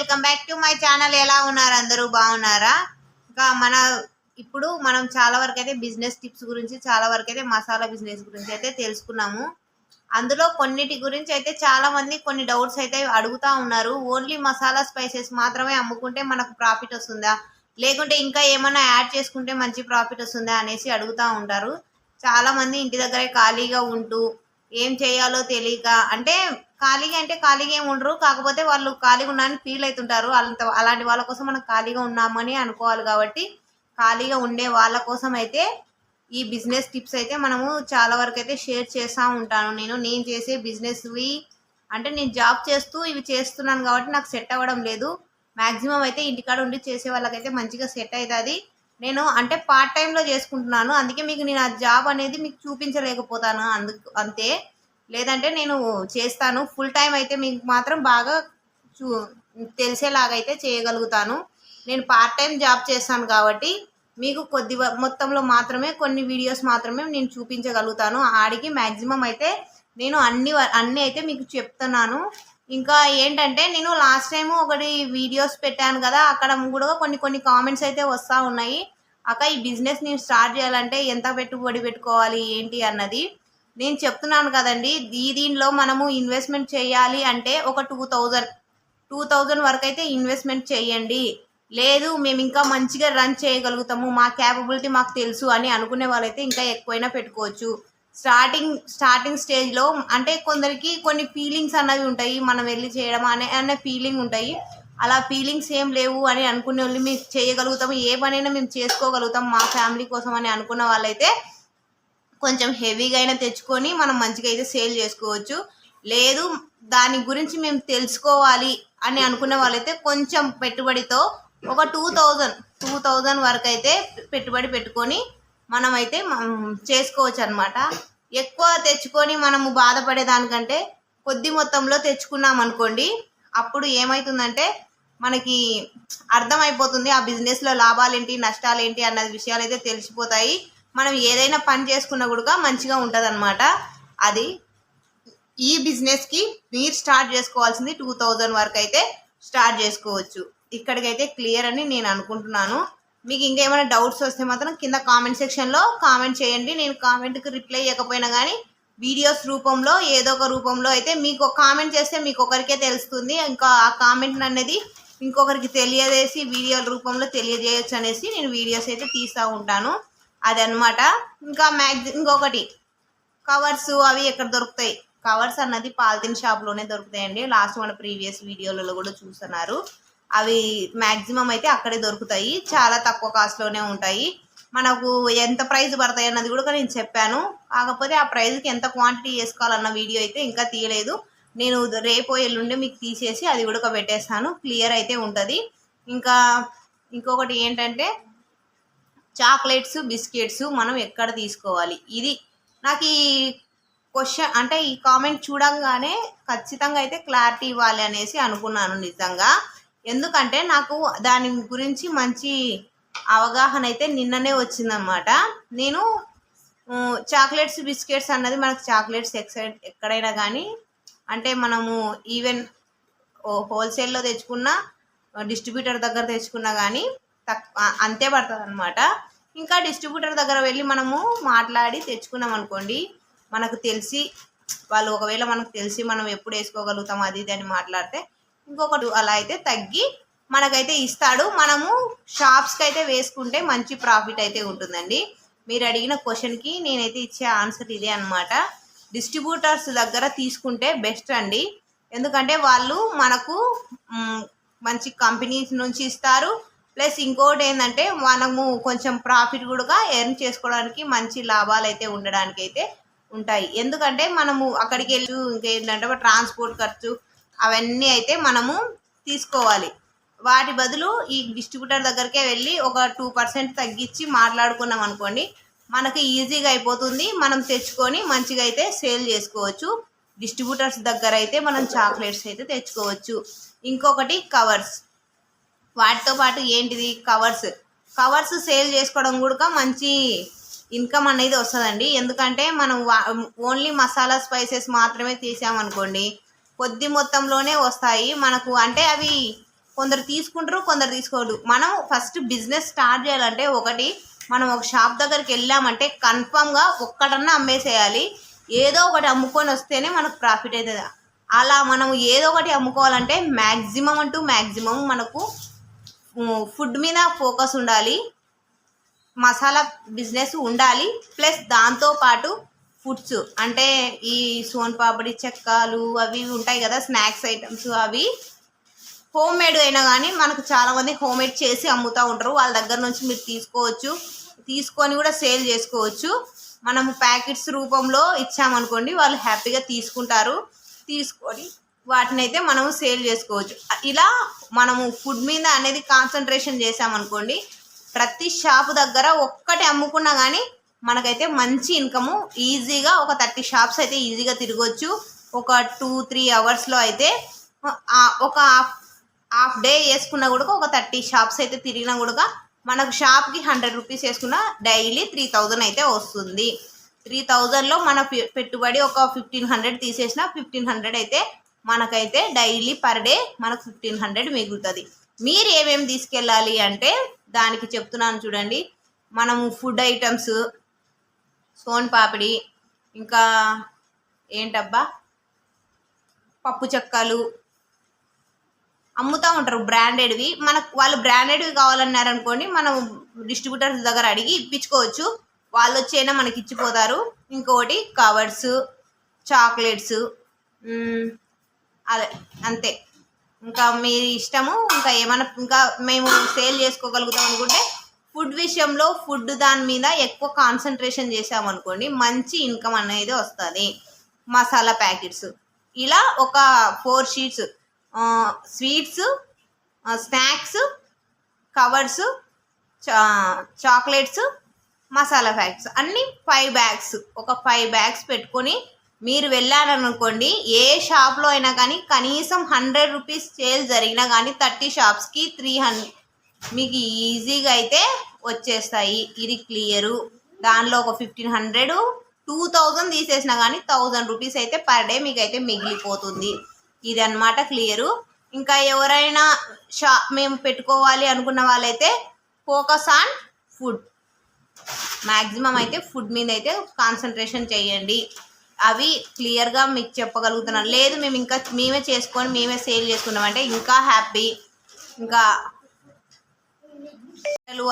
Welcome back to my channel. ఎలా ఉన్నారు అందరూ? బాగున్నారా? ఇంకా మన ఇప్పుడు మనం చాలా వరకు అయితే బిజినెస్ టిప్స్ గురించి చాలా వరకు అయితే మసాలా బిజినెస్ గురించి అయితే తెలుసుకున్నాము. అందులో కొన్నిటి గురించి అయితే చాలా మంది కొన్ని డౌట్స్ అయితే అడుగుతా ఉన్నారు. ఓన్లీ మసాలా స్పైసెస్ మాత్రమే అమ్ముకుంటే మనకు ప్రాఫిట్ వస్తుందా? లేకుంటే ఇంకా ఏమైనా యాడ్ చేసుకుంటే మంచి ప్రాఫిట్ వస్తుందా అనేసి అడుగుతా ఉంటారు. చాలా మంది ఇంటి దగ్గరే ఖాళీగా ఉంటూ ఏం చేయాలో తెలియక అంటే ఖాళీగా అంటే ఖాళీగా ఏమి ఉండరు. కాకపోతే వాళ్ళు ఖాళీగా ఉన్నారని ఫీల్ అవుతుంటారు అంత అలాంటి వాళ్ళ కోసం మనం ఖాళీగా ఉన్నామని అనుకోవాలి కాబట్టి ఖాళీగా ఉండే వాళ్ళ కోసం అయితే ఈ బిజినెస్ టిప్స్ అయితే మనము చాలా వరకు అయితే షేర్ చేస్తూ ఉంటాను. నేను నేను చేసే బిజినెస్వి అంటే నేను జాబ్ చేస్తూ ఇవి చేస్తున్నాను కాబట్టి నాకు సెట్ అవ్వడం లేదు. మ్యాక్సిమం అయితే ఇంటికాడ ఉండి చేసే వాళ్ళకైతే మంచిగా సెట్ అవుతుంది నేను అంటే పార్ట్ టైంలో చేసుకుంటున్నాను. అందుకే మీకు నేను ఆ జాబ్ అనేది మీకు చూపించలేకపోతాను. అందుకు అంతే. లేదంటే నేను చేస్తాను. ఫుల్ టైం అయితే మీకు మాత్రం బాగా చూ తెలిసేలాగా అయితే చేయగలుగుతాను. నేను పార్ట్ టైం జాబ్ చేస్తాను కాబట్టి మీకు కొద్ది మొత్తంలో మాత్రమే కొన్ని వీడియోస్ మాత్రమే నేను చూపించగలుగుతాను. ఆడికి మ్యాక్సిమం అయితే నేను అన్ని వ- అయితే మీకు చెప్తున్నాను. ఇంకా ఏంటంటే నేను లాస్ట్ టైం ఒకటి వీడియోస్ పెట్టాను కదా అక్కడ కూడా కొన్ని కొన్ని కామెంట్స్ అయితే వస్తూ ఉన్నాయి. అక్క ఈ బిజినెస్ నేను స్టార్ట్ చేయాలంటే ఎంత పెట్టుబడి పెట్టుకోవాలి ఏంటి అన్నది. నేను చెప్తున్నాను కదండి ఈ దీనిలో మనము ఇన్వెస్ట్మెంట్ చేయాలి అంటే ఒక టూ థౌజండ్ టూ థౌజండ్ వరకు అయితే ఇన్వెస్ట్మెంట్ చేయండి. లేదు మేము ఇంకా మంచిగా రన్ చేయగలుగుతాము మా క్యాపబిలిటీ మాకు తెలుసు అని అనుకునే వాళ్ళైతే ఇంకా ఎక్కువైనా పెట్టుకోవచ్చు. స్టార్టింగ్ స్టార్టింగ్ స్టేజ్లో అంటే కొందరికి కొన్ని ఫీలింగ్స్ అన్నవి ఉంటాయి మనం వెళ్ళి చేయడం అనే అనే ఫీలింగ్ ఉంటాయి. అలా ఫీలింగ్స్ ఏం లేవు అని అనుకునే వాళ్ళు మేము చేయగలుగుతాము ఏ పనైనా మేము చేసుకోగలుగుతాం మా ఫ్యామిలీ కోసం అని అనుకున్న వాళ్ళైతే కొంచెం హెవీగా అయినా తెచ్చుకొని మనం మంచిగా అయితే సేల్ చేసుకోవచ్చు. లేదు దాని గురించి మేము తెలుసుకోవాలి అని అనుకున్న వాళ్ళైతే కొంచెం పెట్టుబడితో ఒక టూ థౌజండ్ టూ థౌజండ్ వరకు అయితే పెట్టుబడి పెట్టుకొని మనమైతే అయితే చేసుకోవచ్చు అనమాట ఎక్కువ తెచ్చుకొని మనము బాధపడే దానికంటే కొద్ది మొత్తంలో తెచ్చుకున్నాం అనుకోండి అప్పుడు ఏమవుతుందంటే మనకి అర్థమైపోతుంది ఆ బిజినెస్లో లాభాలు ఏంటి నష్టాలు ఏంటి అన్నది విషయాలు అయితే తెలిసిపోతాయి. మనం ఏదైనా పని చేసుకున్నా కూడా మంచిగా ఉంటుంది అది ఈ బిజినెస్కి మీరు స్టార్ట్ చేసుకోవాల్సింది టూ థౌజండ్ వరకు అయితే స్టార్ట్ చేసుకోవచ్చు. ఇక్కడికైతే క్లియర్ అని నేను అనుకుంటున్నాను. మీకు ఇంకేమైనా డౌట్స్ వస్తే మాత్రం కింద కామెంట్ సెక్షన్లో కామెంట్ చేయండి. నేను కామెంట్కి రిప్లై ఇవ్వకపోయినా కానీ వీడియోస్ రూపంలో ఏదో ఒక రూపంలో అయితే మీకు కామెంట్ చేస్తే మీకు ఒకరికే తెలుస్తుంది. ఇంకా ఆ కామెంట్ అనేది ఇంకొకరికి తెలియజేసి వీడియోల రూపంలో తెలియజేయచ్చు అనేసి నేను వీడియోస్ అయితే తీస్తూ ఉంటాను. అదనమాట. ఇంకా మ్యాక్సి ఇంకొకటి. కవర్స్ అవి ఎక్కడ దొరుకుతాయి? కవర్స్ అన్నది పాలిథిన్ షాప్లోనే దొరుకుతాయండి. లాస్ట్ మన ప్రీవియస్ వీడియోలలో కూడా చూస్తున్నారు. అవి మ్యాక్సిమం అయితే అక్కడే దొరుకుతాయి. చాలా తక్కువ కాస్ట్లోనే ఉంటాయి. మనకు ఎంత ప్రైస్ పడతాయి అన్నది కూడా నేను చెప్పాను. కాకపోతే ఆ ప్రైస్కి ఎంత క్వాంటిటీ వేసుకోవాలన్న వీడియో అయితే ఇంకా తీయలేదు. నేను రేపు ఎల్లుండి మీకు తీసేసి అది కూడా పెట్టేస్తాను క్లియర్ అయితే ఉంటుంది. ఇంకా ఇంకొకటి ఏంటంటే చాక్లెట్స్ బిస్కెట్స్ మనం ఎక్కడ తీసుకోవాలి? ఇది నాకు ఈ క్వశ్చన్ అంటే ఈ కామెంట్ చూడంగానే ఖచ్చితంగా అయితే క్లారిటీ ఇవ్వాలి అనేసి అనుకున్నాను నిజంగా. ఎందుకంటే నాకు దాని గురించి మంచి అవగాహన అయితే నిన్ననే వచ్చిందనమాట నేను చాక్లెట్స్ బిస్కెట్స్ అన్నది మనకు చాక్లెట్స్ ఎక్సైడ్ ఎక్కడైనా కానీ అంటే మనము ఈవెన్ హోల్సేల్లో తెచ్చుకున్న డిస్ట్రిబ్యూటర్ దగ్గర తెచ్చుకున్నా కానీ అంతే పడుతుంది అనమాట ఇంకా డిస్ట్రిబ్యూటర్ దగ్గర వెళ్ళి మనము మాట్లాడి తెచ్చుకున్నాం అనుకోండి మనకు తెలిసి వాళ్ళు ఒకవేళ మనకు తెలిసి మనం ఎప్పుడు వేసుకోగలుగుతాం అది ఇది అని మాట్లాడితే ఇంకొకటి అలా అయితే తగ్గి మనకైతే ఇస్తాడు. మనము షాప్స్కి అయితే వేసుకుంటే మంచి ప్రాఫిట్ అయితే ఉంటుందండి. మీరు అడిగిన క్వశ్చన్కి నేనైతే ఇచ్చే ఆన్సర్ ఇదే అనమాట డిస్ట్రిబ్యూటర్స్ దగ్గర తీసుకుంటే బెస్ట్ అండి. ఎందుకంటే వాళ్ళు మనకు మంచి కంపెనీస్ నుంచి ఇస్తారు. ప్లస్ ఇంకోటి ఏంటంటే మనము కొంచెం ప్రాఫిట్ కూడా ఎర్న్ చేసుకోవడానికి మంచి లాభాలు అయితే ఉండడానికి అయితే ఉంటాయి. ఎందుకంటే మనము అక్కడికి వెళ్ళి ఇంకేంటంటే ట్రాన్స్పోర్ట్ ఖర్చు అవన్నీ అయితే మనము తీసుకోవాలి. వాటి బదులు ఈ డిస్ట్రిబ్యూటర్ దగ్గరికే వెళ్ళి ఒక టూ పర్సెంట్ తగ్గించి మాట్లాడుకున్నాం అనుకోండి మనకి ఈజీగా అయిపోతుంది. మనం తెచ్చుకొని మంచిగా అయితే సేల్ చేసుకోవచ్చు. డిస్ట్రిబ్యూటర్స్ దగ్గర అయితే మనం చాక్లెట్స్ అయితే తెచ్చుకోవచ్చు. ఇంకొకటి కవర్స్. వాటితో పాటు ఏంటిది? కవర్స్ కవర్స్ సేల్ చేసుకోవడం కూడా మంచి ఇన్కమ్ అనేది వస్తుందండి. ఎందుకంటే మనం ఓన్లీ మసాలా స్పైసెస్ మాత్రమే తీసామనుకోండి కొద్ది మొత్తంలోనే వస్తాయి. మనకు అంటే అవి కొందరు తీసుకుంటారు కొందరు తీసుకోరు. మనం ఫస్ట్ బిజినెస్ స్టార్ట్ చేయాలంటే ఒకటి మనం ఒక షాప్ దగ్గరికి వెళ్ళామంటే కన్ఫామ్గా ఒక్కటన్నా అమ్మేసేయాలి. ఏదో ఒకటి అమ్ముకొని వస్తేనే మనకు ప్రాఫిట్ అవుతుంది. అలా మనం ఏదో ఒకటి అమ్ముకోవాలంటే మ్యాక్సిమం అంటూ మ్యాక్సిమం మనకు ఫుడ్ మీద ఫోకస్ ఉండాలి. మసాలా బిజినెస్ ఉండాలి. ప్లస్ దాంతో పాటు ఫుడ్స్ అంటే ఈ సోన్ పాపడి చెక్కలు అవి ఇవి ఉంటాయి కదా స్నాక్స్ ఐటమ్స్ అవి. హోమ్ మేడ్ అయినా కానీ మనకు చాలామంది హోమ్ మేడ్ చేసి అమ్ముతూ ఉంటారు. వాళ్ళ దగ్గర నుంచి మీరు తీసుకోవచ్చు. తీసుకొని కూడా సేల్ చేసుకోవచ్చు. మనం ప్యాకెట్స్ రూపంలో ఇచ్చామనుకోండి వాళ్ళు హ్యాపీగా తీసుకుంటారు. తీసుకొని వాటిని అయితే మనము సేల్ చేసుకోవచ్చు. ఇలా మనము ఫుడ్ మీద అనేది కాన్సన్ట్రేషన్ చేసామనుకోండి ప్రతి షాప్ దగ్గర ఒక్కటి అమ్ముకున్నా కానీ మనకైతే మంచి ఇన్కము ఈజీగా ఒక థర్టీ షాప్స్ అయితే ఈజీగా తిరగవచ్చు ఒక టూ త్రీ అవర్స్లో అయితే ఒక హాఫ్ హాఫ్ డే వేసుకున్నా కూడా ఒక థర్టీ షాప్స్ అయితే తిరిగినా కూడా మనకు షాప్కి హండ్రెడ్ రూపీస్ వేసుకున్నా డైలీ త్రీ థౌజండ్ అయితే వస్తుంది. త్రీ థౌజండ్లో మన పె- పెట్టుబడి ఒక ఫిఫ్టీన్ హండ్రెడ్ తీసేసిన ఫిఫ్టీన్ హండ్రెడ్ అయితే మనకైతే డైలీ పర్ డే మనకు ఫిఫ్టీన్ హండ్రెడ్ మిగులుతుంది. మీరు ఏమేమి తీసుకెళ్ళాలి అంటే దానికి చెప్తున్నాను చూడండి. మనము ఫుడ్ ఐటమ్స్ సోన్ పాపిడి ఇంకా ఏంటబ్బా? పప్పు చెక్కలు అమ్ముతూ ఉంటారు బ్రాండెడ్వి. మనకు వాళ్ళు బ్రాండెడ్వి కావాలన్నారు అనుకోండి మనం డిస్ట్రిబ్యూటర్స్ దగ్గర అడిగి ఇప్పించుకోవచ్చు. వాళ్ళు వచ్చైనా మనకి ఇచ్చిపోతారు. ఇంకొకటి కవర్స్ చాక్లెట్స్ అదే అంతే. ఇంకా మీ ఇష్టము ఇంకా ఏమైనా ఇంకా మేము సేల్ చేసుకోగలుగుతాం అనుకుంటే ఫుడ్ విషయంలో ఫుడ్ దాని మీద ఎక్కువ కాన్సన్ట్రేషన్ చేసామనుకోండి మంచి ఇన్కమ్ అనేది వస్తుంది. మసాలా ప్యాకెట్స్. ఇలా ఒక four sheets sweets snacks covers chocolates masala packs అన్నీ ఫైవ్ బ్యాగ్స్ ఒక ఫైవ్ బ్యాగ్స్ పెట్టుకొని మీరు వెళ్ళారనుకోండి ఏ షాప్లో అయినా కానీ కనీసం హండ్రెడ్ రూపీస్ సేల్ జరిగినా కానీ థర్టీ షాప్స్కి త్రీ హండ్రెడ్ మీకు ఈజీగా అయితే వచ్చేస్తాయి. ఇది క్లియరు. దానిలో ఒక ఫిఫ్టీన్ హండ్రెడ్ టూ థౌజండ్ తీసేసినా కానీ థౌజండ్ రూపీస్ అయితే పర్ డే మీకు అయితే మిగిలిపోతుంది. ఇది అన్నమాట క్లియరు. ఇంకా ఎవరైనా షా మేము పెట్టుకోవాలి అనుకున్న వాళ్ళైతే ఫోకస్ ఆన్ ఫుడ్. మ్యాక్సిమం అయితే ఫుడ్ మీద అయితే కాన్సన్ట్రేషన్ చేయండి. అవి క్లియర్గా మీకు చెప్పగలుగుతున్నాం లేదు మేము ఇంకా మేమే చేసుకొని మేమే సేల్ చేసుకున్నామంటే ఇంకా హ్యాపీ ఇంకా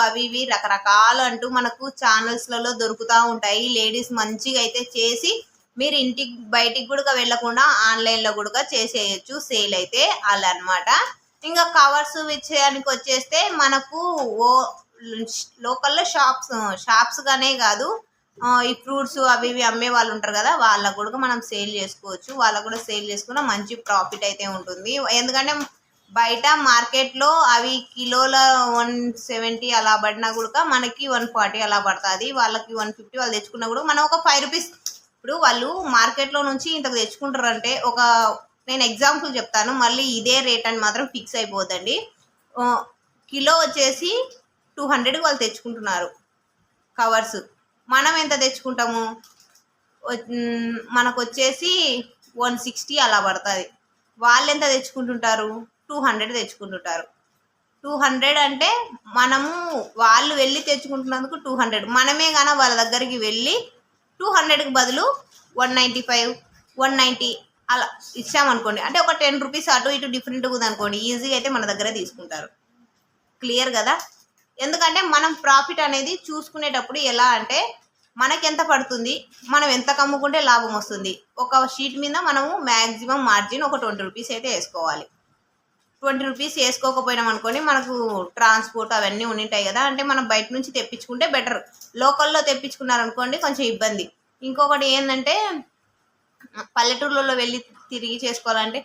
అవి ఇవి రకరకాలు అంటూ మనకు ఛానల్స్లలో దొరుకుతూ ఉంటాయి. లేడీస్ మంచిగా అయితే చేసి మీరు ఇంటికి బయటికి కూడా వెళ్ళకుండా ఆన్లైన్లో కూడా చేసేయచ్చు సేల్ అయితే అలా ఇంకా కవర్స్ విషయానికి వచ్చేస్తే మనకు ఓ లోకల్లో షాప్స్ షాప్స్గానే కాదు ఈ ఫ్రూట్స్ అవి ఇవి అమ్మే వాళ్ళు ఉంటారు కదా వాళ్ళకు కూడా మనం సేల్ చేసుకోవచ్చు. వాళ్ళకు కూడా సేల్ చేసుకున్న మంచి ప్రాఫిట్ అయితే ఉంటుంది. ఎందుకంటే బయట మార్కెట్లో అవి కిలోల వన్ సెవెంటీ అలా పడినా కూడా మనకి వన్ ఫార్టీ అలా పడుతుంది. వాళ్ళకి వన్ ఫిఫ్టీ వాళ్ళు తెచ్చుకున్నా కూడా మనం ఒక ఫైవ్ రూపీస్ ఇప్పుడు వాళ్ళు మార్కెట్లో నుంచి ఇంతకు తెచ్చుకుంటారు అంటే ఒక నేను ఎగ్జాంపుల్ చెప్తాను. మళ్ళీ ఇదే రేట్ అని మాత్రం ఫిక్స్ అయిపోద్దండి. కిలో వచ్చేసి టూ హండ్రెడ్కి వాళ్ళు తెచ్చుకుంటున్నారు. కవర్స్. మనం ఎంత తెచ్చుకుంటాము? మనకు వచ్చేసి వన్ సిక్స్టీ అలా పడుతుంది. వాళ్ళు ఎంత తెచ్చుకుంటుంటారు? టూ హండ్రెడ్ తెచ్చుకుంటుంటారు. టూ హండ్రెడ్ అంటే మనము వాళ్ళు వెళ్ళి తెచ్చుకుంటున్నందుకు టూ హండ్రెడ్. మనమే కానీ వాళ్ళ దగ్గరికి వెళ్ళి టూ హండ్రెడ్కి బదులు one ninety five one ninety అలా ఇచ్చామనుకోండి. అంటే ఒక టెన్ రూపీస్ అటు ఇటు డిఫరెంట్గా ఉంది అనుకోండి ఈజీగా అయితే మన దగ్గర తీసుకుంటారు. క్లియర్ కదా? ఎందుకంటే మనం ప్రాఫిట్ అనేది చూసుకునేటప్పుడు ఎలా అంటే మనకి ఎంత పడుతుంది? మనం ఎంత కమ్ముకుంటే లాభం వస్తుంది? ఒక షీట్ మీద మనము మ్యాక్సిమం మార్జిన్ ఒక ట్వంటీ రూపీస్ అయితే వేసుకోవాలి. ట్వంటీ రూపీస్ వేసుకోకపోయినాం అనుకోండి మనకు ట్రాన్స్పోర్ట్ అవన్నీ ఉంటాయి కదా అంటే మనం బయట నుంచి తెప్పించుకుంటే బెటర్. లోకల్లో తెప్పించుకున్నారనుకోండి కొంచెం ఇబ్బంది. ఇంకొకటి ఏంటంటే పల్లెటూర్లలో వెళ్ళి తిరిగి చేసుకోవాలంటే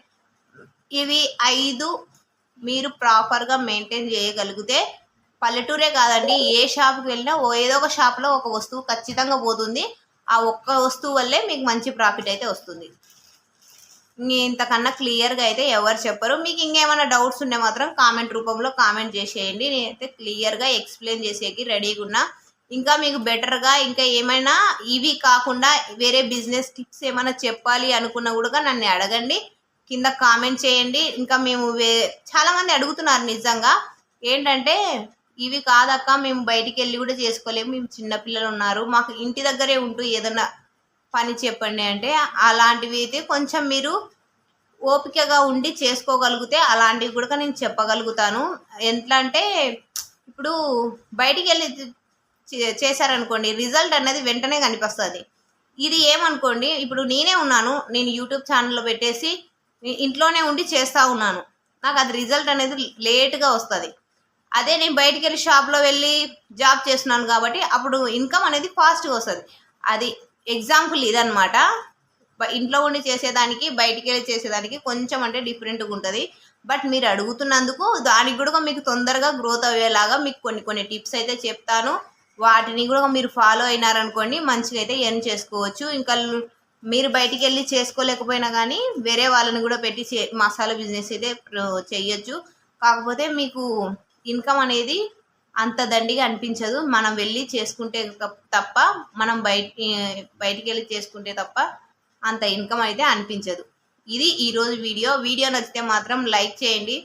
ఇవి ఐదు మీరు ప్రాపర్గా మెయింటైన్ చేయగలిగితే పల్లెటూరే కాదండి. ఏ షాప్కి వెళ్ళినా ఓ ఏదో ఒక షాప్లో ఒక వస్తువు ఖచ్చితంగా పోతుంది. ఆ ఒక్క వస్తువు వల్లే మీకు మంచి ప్రాఫిట్ అయితే వస్తుంది. ఇంక ఇంతకన్నా క్లియర్గా అయితే ఎవరు చెప్పరు. మీకు ఇంకేమైనా డౌట్స్ ఉంటే మాత్రం కామెంట్ రూపంలో కామెంట్ చేసేయండి. నేనైతే క్లియర్గా ఎక్స్ప్లెయిన్ చేసేకి రెడీగా ఉన్నా. ఇంకా మీకు బెటర్గా ఇంకా ఏమైనా ఇవి కాకుండా వేరే బిజినెస్ టిప్స్ ఏమైనా చెప్పాలి అనుకున్నా కూడా నన్ను అడగండి. కింద కామెంట్ చేయండి. ఇంకా మేము వే చాలామంది అడుగుతున్నారు నిజంగా. ఏంటంటే ఇవి కాదక్క మేము బయటికి వెళ్ళి కూడా చేసుకోలేము. మేము చిన్నపిల్లలు ఉన్నారు. మాకు ఇంటి దగ్గరే ఉంటూ ఏదైనా పని చెప్పండి అంటే అలాంటివి అయితే కొంచెం మీరు ఓపికగా ఉండి చేసుకోగలిగితే అలాంటివి కూడా నేను చెప్పగలుగుతాను. ఎట్లా అంటే ఇప్పుడు బయటికి వెళ్ళి చే- చేశారనుకోండి రిజల్ట్ అనేది వెంటనే కనిపిస్తుంది. ఇది ఏమనుకోండి ఇప్పుడు నేనే ఉన్నాను నేను యూట్యూబ్ ఛానల్లో పెట్టేసి ఇంట్లోనే ఉండి చేస్తూ ఉన్నాను. నాకు అది రిజల్ట్ అనేది లేట్గా వస్తుంది. అదే నేను బయటికి వెళ్ళి షాప్లో వెళ్ళి జాబ్ చేస్తున్నాను కాబట్టి అప్పుడు ఇన్కమ్ అనేది ఫాస్ట్గా వస్తుంది. అది ఎగ్జాంపుల్ ఇదనమాట ఇంట్లో ఉండి చేసేదానికి బయటికి వెళ్ళి చేసేదానికి కొంచెం అంటే డిఫరెంట్గా ఉంటుంది. బట్ మీరు అడుగుతున్నందుకు దానికి కూడా మీకు తొందరగా గ్రోత్ అయ్యేలాగా మీకు కొన్ని కొన్ని టిప్స్ అయితే చెప్తాను. వాటిని కూడా మీరు ఫాలో అయినారనుకోండి మంచిగా అయితే ఎర్న్ చేసుకోవచ్చు. ఇంకా మీరు బయటికి వెళ్ళి చేసుకోలేకపోయినా కానీ వేరే వాళ్ళని కూడా పెట్టి చే మసాలా బిజినెస్ అయితే చెయ్యొచ్చు. కాకపోతే మీకు ఇన్కమ్ అనేది అంత దండిగా అనిపించదు. మనం వెళ్ళి చేసుకుంటే తప్ప మనం బయట బయటికి వెళ్ళి చేసుకుంటే తప్ప అంత ఇన్కమ్ అయితే అనిపించదు. ఇది ఈరోజు వీడియో. వీడియో నచ్చితే మాత్రం లైక్ చేయండి.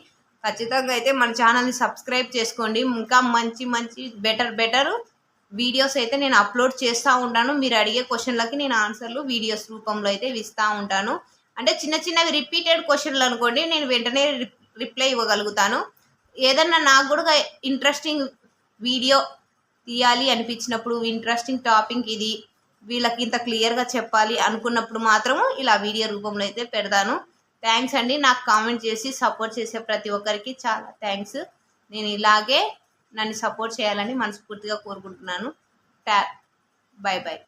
ఖచ్చితంగా అయితే మన ఛానల్ని సబ్స్క్రైబ్ చేసుకోండి. ఇంకా మంచి మంచి బెటర్ బెటర్ వీడియోస్ అయితే నేను అప్లోడ్ చేస్తూ ఉంటాను. మీరు అడిగే క్వశ్చన్లకి నేను ఆన్సర్లు వీడియోస్ రూపంలో అయితే ఇస్తూ ఉంటాను. అంటే చిన్న చిన్నవి రిపీటెడ్ క్వశ్చన్లు అనుకోండి నేను వెంటనే రిప్లై ఇవ్వగలుగుతాను. ఏదన్నా నాకు కూడా ఇంట్రెస్టింగ్ వీడియో తీయాలి అనిపించినప్పుడు ఇంట్రెస్టింగ్ టాపిక్ ఇది వీళ్ళకి ఇంత క్లియర్గా చెప్పాలి అనుకున్నప్పుడు మాత్రము ఇలా వీడియో రూపంలో అయితే పెడతాను. థ్యాంక్స్ అండి. నాకు కామెంట్ చేసి సపోర్ట్ చేసే ప్రతి ఒక్కరికి చాలా థ్యాంక్స్ నేను ఇలాగే నన్ను సపోర్ట్ చేయాలని మనస్ఫూర్తిగా కోరుకుంటున్నాను. ట్యా బాయ్ బాయ్